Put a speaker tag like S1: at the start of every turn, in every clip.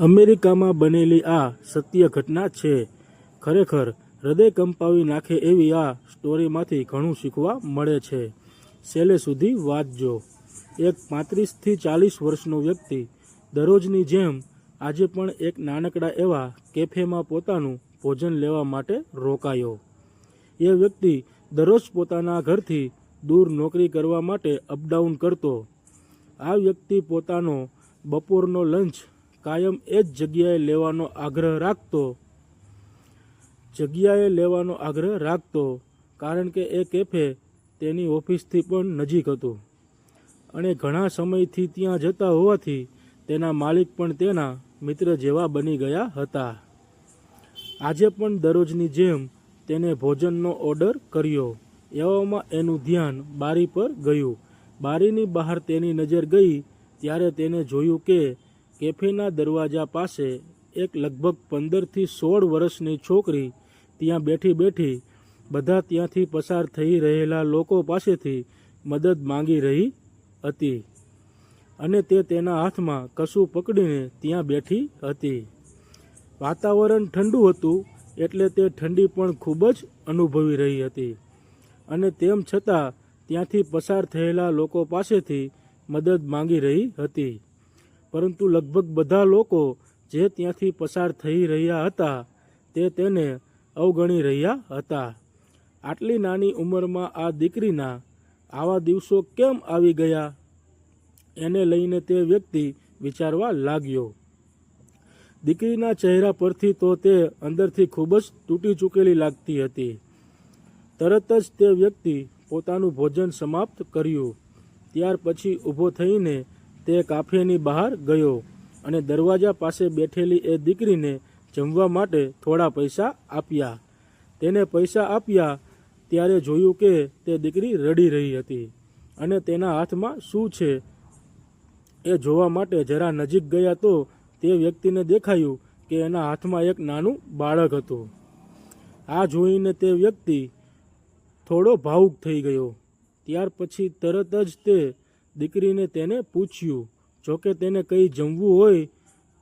S1: અમેરિકામાં બનેલી આ સત્ય ઘટના છે. ખરેખર, હૃદય કંપાવી નાખે એવી આ સ્ટોરીમાંથી ઘણું શીખવા મળે છે. છેલ્લે સુધી વાંચજો. એક પાંત્રીસથી ચાલીસ વર્ષનો વ્યક્તિ, દરરોજની જેમ આજે પણ એક નાનકડા એવા કેફેમાં પોતાનું ભોજન લેવા માટે રોકાયો. એ વ્યક્તિ દરરોજ પોતાના ઘરથી દૂર નોકરી કરવા માટે અપડાઉન કરતો. આ વ્યક્તિ પોતાનો બપોરનો લંચ કાયમ એ જ જગ્યાએ લેવાનો આગ્રહ રાખતો. જગ્યાએ લેવાનો આગ્રહ રાખતો, કારણ કે એ કેફે તેની ઓફિસથી પણ નજીક હતું. અને ઘણા સમયથી ત્યાં જતા હોવાથી તેના માલિક પણ તેના મિત્ર જેવા બની ગયા હતા. આજે પણ દરરોજની જેમ તેને ભોજનનો ઓર્ડર કર્યો. એવામાં એનું ધ્યાન બારી પર ગયું. બારીની બહાર તેની નજર ગઈ, ત્યારે તેને જોયું કે કેફેના દરવાજા પાસે એક લગભગ પંદરથી સોળ વર્ષની છોકરી ત્યાં બેઠી બેઠી બધા ત્યાંથી પસાર થઈ રહેલા લોકો પાસેથી મદદ માંગી રહી હતી અને તે તેના હાથમાં કશું પકડીને ત્યાં બેઠી હતી. વાતાવરણ ઠંડુ હતું એટલે તે ઠંડી પણ ખૂબ જ અનુભવી રહી હતી અને તેમ છતાં ત્યાંથી પસાર થયેલા લોકો પાસેથી મદદ માંગી રહી હતી. પરંતુ લગભગ બધા લોકો જે ત્યાંથી પસાર થઈ રહ્યા હતા, તે તેને અવગણી રહ્યા હતા. આટલી નાની ઉંમરમાં આ દીકરીના આવા દિવસો કેમ આવી ગયા? એને લઈને તે વ્યક્તિ વિચારવા લાગ્યો. દીકરીના ચહેરા પરથી તો તે અંદરથી ખૂબ જ તૂટી ચૂકેલી લાગતી હતી. તરત જ તે વ્યક્તિ પોતાનું ભોજન સમાપ્ત કર્યું. ત્યાર પછી ઊભો થઈને તે કાફેની બહાર ગયો અને દરવાજા પાસે બેઠેલી એ દીકરીને જમવા માટે થોડા પૈસા આપ્યા. તેને પૈસા આપ્યા ત્યારે જોયું કે તે દીકરી રડી રહી હતી અને તેના હાથમાં શું છે એ જોવા માટે જરા નજીક ગયા તો તે વ્યક્તિને દેખાયું કે એના હાથમાં એક નાનું બાળક હતું. આ જોઈને તે વ્યક્તિ થોડો ભાવુક થઈ ગયો. ત્યાર પછી તરત જ તે દીકરીને તેને પૂછ્યું, જોકે તેને કંઈ જમવું હોય,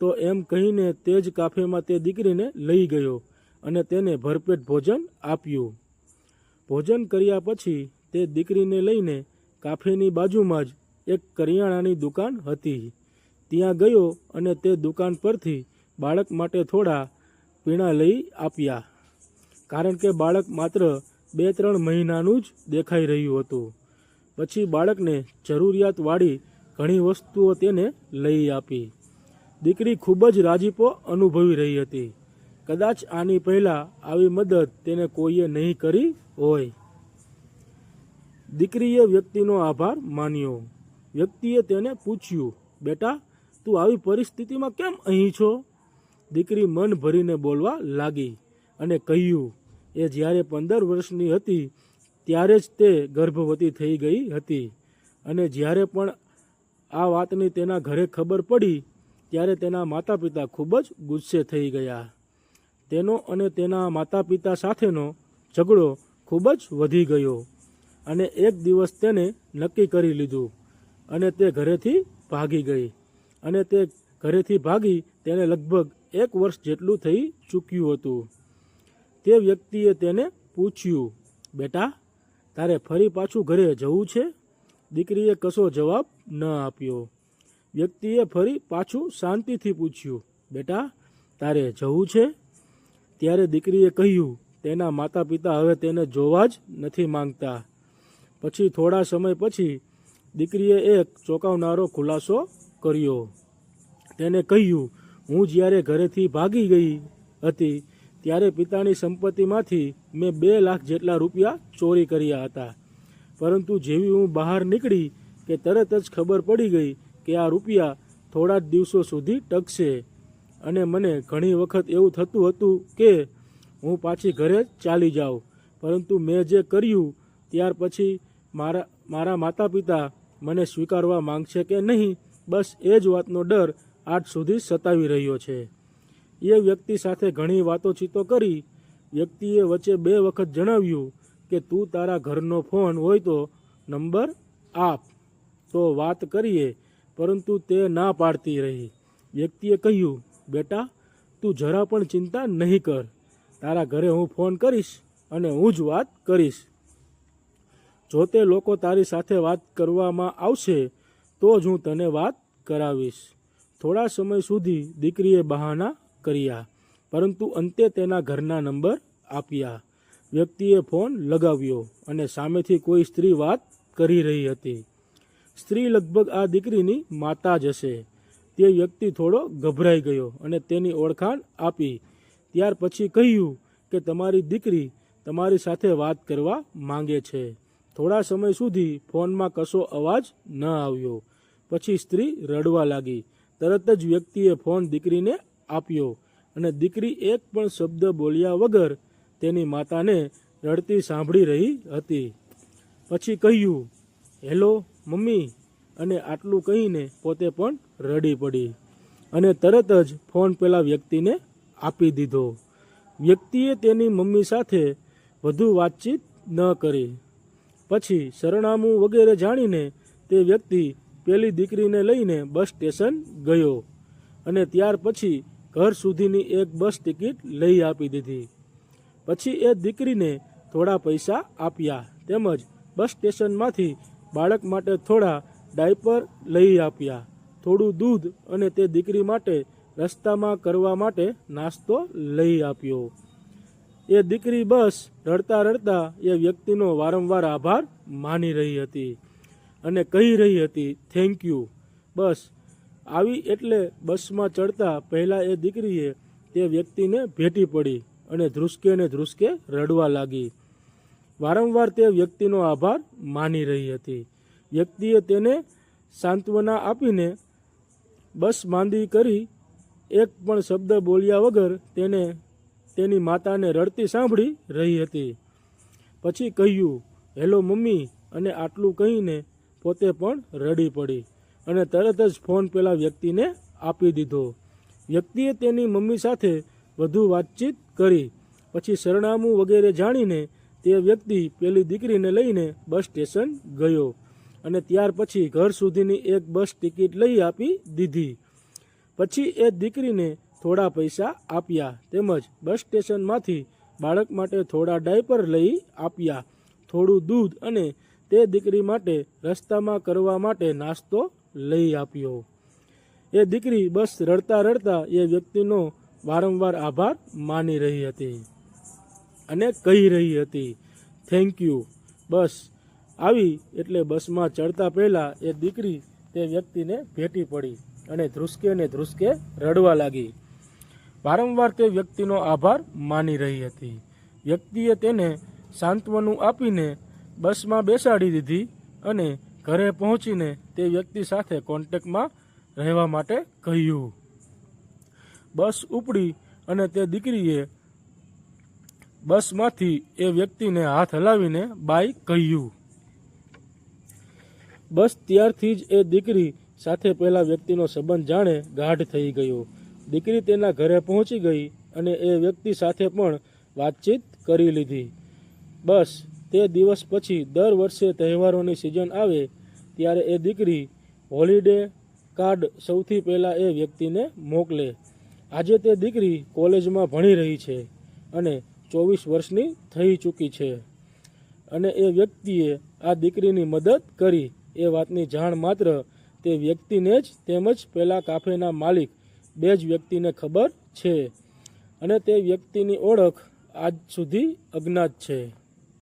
S1: તો એમ કહીને તે જ કાફેમાં તે દીકરીને લઈ ગયો અને તેને ભરપેટ ભોજન આપ્યું. ભોજન કર્યા પછી તે દીકરીને લઈને કાફેની બાજુમાં જ એક કરિયાણાની દુકાન હતી. ત્યાં ગયો અને તે દુકાન પરથી બાળક માટે થોડા પીણા લઈ આપ્યા. કારણ કે બાળક માત્ર બે ત્રણ મહિનાનું જ દેખાઈ રહ્યું હતું. પછી બાળકને જરૂરિયાતવાળી ઘણી વસ્તુઓ તેને લઈ આપી. દીકરી ખૂબ જ રાજીપો અનુભવી રહી હતી. કદાચ આની પહેલાં આવી મદદ તેને કોઈએ નહીં કરી હોય. દીકરીએ વ્યક્તિનો આભાર માન્યો. વ્યક્તિએ તેને પૂછ્યું, બેટા, તું આવી પરિસ્થિતિમાં કેમ અહીં છો? દીકરી મન ભરીને બોલવા લાગી અને કહ્યું, એ જ્યારે પંદર વર્ષની હતી ત્યારે જ તે ગર્ભવતી થઈ ગઈ હતી. અને જ્યારે પણ આ વાતની તેના ઘરે ખબર પડી, ત્યારે તેના માતા પિતા ખૂબ જ ગુસ્સે થઈ ગયા. તેનો અને તેના માતા પિતા સાથેનો ઝઘડો ખૂબ જ વધી ગયો અને એક દિવસ તેને નક્કી કરી લીધું અને તે ઘરેથી ભાગી ગઈ. અને તે ઘરેથી ભાગી તેને લગભગ એક વર્ષ જેટલું થઈ ચૂક્યું હતું. તે વ્યક્તિએ તેને પૂછ્યું, બેટા તારે ફરી પાછું ઘરે જવું છે? દીકરીએ કશો જવાબ ન આપ્યો. વ્યક્તિએ ફરી પાછું શાંતિથી પૂછ્યું, બેટા, તારે જવું છે? ત્યારે દીકરીએ કહ્યું, તેના માતા પિતા હવે તેને જોવા જ નથી માંગતા. પછી થોડા સમય પછી દીકરીએ એક ચોંકાવનારો ખુલાસો કર્યો. તેને કહ્યું, હું જ્યારે ઘરેથી ભાગી ગઈ હતી ત્યારે પિતાની સંપત્તિમાંથી મેં બે લાખ જેટલા રૂપિયા ચોરી કર્યા હતા. પરંતુ જેવી હું બહાર નીકળી કે તરત જ ખબર પડી ગઈ કે આ રૂપિયા થોડા જ દિવસો સુધી ટકશે. અને મને ઘણી વખત એવું થતું હતું કે હું પાછી ઘરે ચાલી જાઉં. પરંતુ મેં જે કર્યું, ત્યાર પછી મારા મારા માતા પિતા મને સ્વીકારવા માંગશે કે નહીં, બસ એ જ વાતનો ડર આજ સુધી સતાવી રહ્યો છે. એ વ્યક્તિ સાથે ઘણી વાતોચીતો કરી. વ્યક્તિએ વચ્ચે બે વખત જણાવ્યું કે, તું તારા ઘરનો ફોન હોય તો નંબર આપ. તો વાત કરીએ, પરંતુ તે ના પાડતી રહી. વ્યક્તિએ કહ્યું, બેટા, તું જરા પણ ચિંતા નહીં કર. તારા ઘરે હું ફોન કરીશ અને હું જ વાત કરીશ. જો તે લોકો તારી સાથે વાત કરવામાં આવશે, તો જ હું તને વાત કરાવીશ. થોડા સમય સુધી દીકરીએ બહાના કર્યા. પરંતુ અંતે તેના ઘરના નંબર આપ્યા. વ્યક્તિએ ફોન લગાવ્યો અને સામેથી કોઈ સ્ત્રી વાત કરી રહી હતી. સ્ત્રી લગભગ આ દીકરીની માતા જ હશે. તે વ્યક્તિ થોડો ગભરાઈ ગયો અને તેની ઓળખાણ આપી. ત્યાર પછી કહ્યું કે તમારી દીકરી તમારી સાથે વાત કરવા માંગે છે. થોડા સમય સુધી ફોનમાં કશો અવાજ ન આવ્યો. પછી સ્ત્રી રડવા લાગી. તરત જ વ્યક્તિએ ફોન દીકરીને આપ્યો અને દીકરી એક પણ શબ્દ બોલ્યા વગર તેની માતાને રડતી સાંભળી રહી હતી. પછી કહ્યું, હેલો, મમ્મી. અને આટલું કહીને પોતે પણ રડી પડી અને તરત જ ફોન પેલા વ્યક્તિને આપી દીધો. વ્યક્તિએ તેની મમ્મી સાથે વધુ વાતચીત ન કરી. પછી સરનામું વગેરે જાણીને તે વ્યક્તિ પેલી દીકરીને લઈને બસ સ્ટેશન ગયો અને ત્યાર પછી ઘર સુધીની એક બસ ટિકિટ લઈ આપી દીધી. પછી એ દીકરીને થોડા પૈસા આપ્યા તેમજ બસ સ્ટેશનમાંથી બાળક માટે થોડા ડાયપર લઈ આપ્યા. થોડું દૂધ અને તે દીકરી માટે રસ્તામાં કરવા માટે નાસ્તો લઈ આપ્યો. એ દીકરી બસ રડતા રડતા એ વ્યક્તિનો વારંવાર આભાર માની રહી હતી અને કહી રહી હતી થેન્ક યુ બસ આવી એટલે બસમાં ચડતા પહેલાં એ દીકરીએ તે વ્યક્તિને ભેટી પડી અને ધ્રુસકે ને ધ્રુસકે રડવા લાગી. વારંવાર તે વ્યક્તિનો આભાર માની રહી હતી. વ્યક્તિએ તેને સાંત્વના આપીને બસ માંદી કરી એક પણ શબ્દ બોલ્યા વગર તેને તેની માતાને રડતી સાંભળી રહી હતી. પછી કહ્યું, હેલો મમ્મી, અને આટલું કહીને પોતે પણ રડી પડી. અને તરત જ ફોન પેલા વ્યક્તિને આપી દીધો. વ્યક્તિએ તેની મમ્મી સાથે વધુ વાતચીત કરી. પછી સરનામું વગેરે જાણીને તે વ્યક્તિ પેલી દીકરીને લઈને બસ સ્ટેશન ગયો અને ત્યાર પછી ઘર સુધીની એક બસ ટિકિટ લઈ આપી દીધી. પછી એ દીકરીને થોડા પૈસા આપ્યા તેમજ બસ સ્ટેશનમાંથી બાળક માટે થોડા ડાયપર લઈ આપ્યા. થોડું દૂધ અને તે દીકરી માટે રસ્તામાં કરવા માટે નાસ્તો લઈ આપ્યો. એ દીકરી બસ રડતા રડતા એ વ્યક્તિનો વારંવાર આભાર માની રહી હતી અને કહી રહી હતી થેન્ક યુ બસ. આવી એટલે બસમાં ચડતા પહેલાં એ દીકરી તે વ્યક્તિને ભેટી પડી અને ધ્રુસકે ને ધ્રુસકે રડવા લાગી. વારંવાર તે વ્યક્તિનો આભાર માની રહી હતી. વ્યક્તિએ તેને સાંત્વનું આપીને બસમાં બેસાડી દીધી અને ઘરે પહોંચીને તે વ્યક્તિ સાથે કોન્ટેક્ટમાં રહેવા માટે કહ્યું. બસ ઉપડી અને તે દીકરીએ બસમાંથી એ વ્યક્તિને હાથ હલાવીને બાય કહ્યું. બસ ત્યારથી જ એ દીકરી સાથે પહેલા વ્યક્તિનો સંબંધ જાણે ગાઢ થઈ ગયો. દીકરી તેના ઘરે પહોંચી ગઈ અને એ વ્યક્તિ સાથે પણ વાતચીત કરી લીધી. બસ તે દિવસ પછી દર વર્ષે તહેવારોની સિઝન આવે ત્યારે એ દીકરી હોલિડે કાર્ડ સૌથી પહેલાં એ વ્યક્તિને મોકલે. આજે તે દીકરી કોલેજમાં ભણી રહી છે અને ચોવીસ વર્ષની થઈ ચૂકી છે. અને એ વ્યક્તિએ આ દીકરીની મદદ કરી. એ વાતની જાણ માત્ર તે વ્યક્તિને જ તેમજ પેલા કાફેના માલિક બે જ વ્યક્તિને ખબર છે. અને તે વ્યક્તિની ઓળખ આજ સુધી અજ્ઞાત છે.